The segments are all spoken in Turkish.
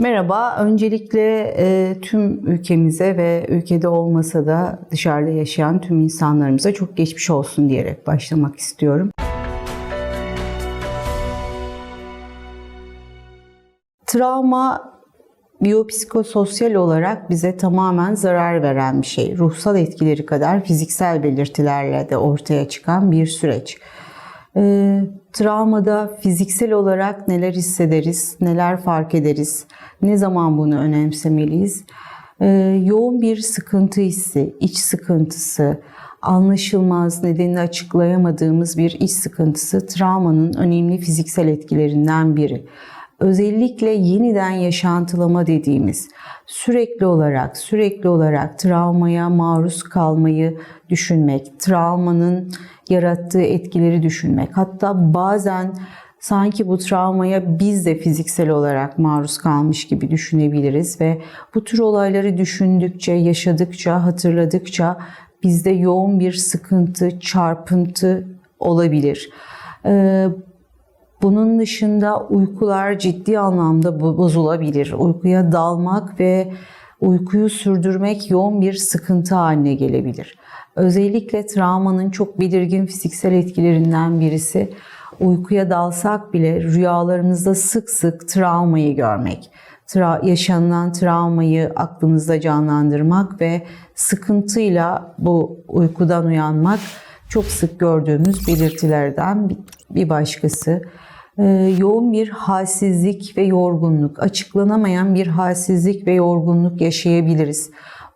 Merhaba, öncelikle e, tüm ülkemize ve ülkede olmasa da dışarıda yaşayan tüm insanlarımıza çok geçmiş olsun diyerek başlamak istiyorum. Travma biyopsikososyal olarak bize tamamen zarar veren bir şey. Ruhsal etkileri kadar fiziksel belirtilerle de ortaya çıkan bir süreç. E, travmada fiziksel olarak neler hissederiz, neler fark ederiz, ne zaman bunu önemsemeliyiz? E, yoğun bir sıkıntı hissi, iç sıkıntısı, anlaşılmaz, nedenini açıklayamadığımız bir iç sıkıntısı travmanın önemli fiziksel etkilerinden biri. Özellikle yeniden yaşantılama dediğimiz sürekli olarak sürekli olarak travmaya maruz kalmayı düşünmek, travmanın yarattığı etkileri düşünmek. Hatta bazen sanki bu travmaya biz de fiziksel olarak maruz kalmış gibi düşünebiliriz ve bu tür olayları düşündükçe, yaşadıkça, hatırladıkça bizde yoğun bir sıkıntı, çarpıntı olabilir. Bunun dışında uykular ciddi anlamda bozulabilir. Uykuya dalmak ve uykuyu sürdürmek yoğun bir sıkıntı haline gelebilir. Özellikle travmanın çok belirgin fiziksel etkilerinden birisi uykuya dalsak bile rüyalarımızda sık sık travmayı görmek. Tra yaşanılan travmayı aklımızda canlandırmak ve sıkıntıyla bu uykudan uyanmak çok sık gördüğümüz belirtilerden bir başkası. Ee, yoğun bir halsizlik ve yorgunluk, açıklanamayan bir halsizlik ve yorgunluk yaşayabiliriz.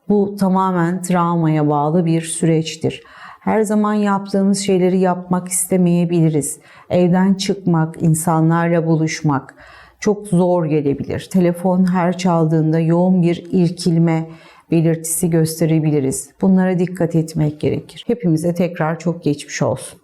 Bu tamamen travmaya bağlı bir süreçtir. Her zaman yaptığımız şeyleri yapmak istemeyebiliriz. Evden çıkmak, insanlarla buluşmak çok zor gelebilir. Telefon her çaldığında yoğun bir irkilme belirtisi gösterebiliriz. Bunlara dikkat etmek gerekir. Hepimize tekrar çok geçmiş olsun.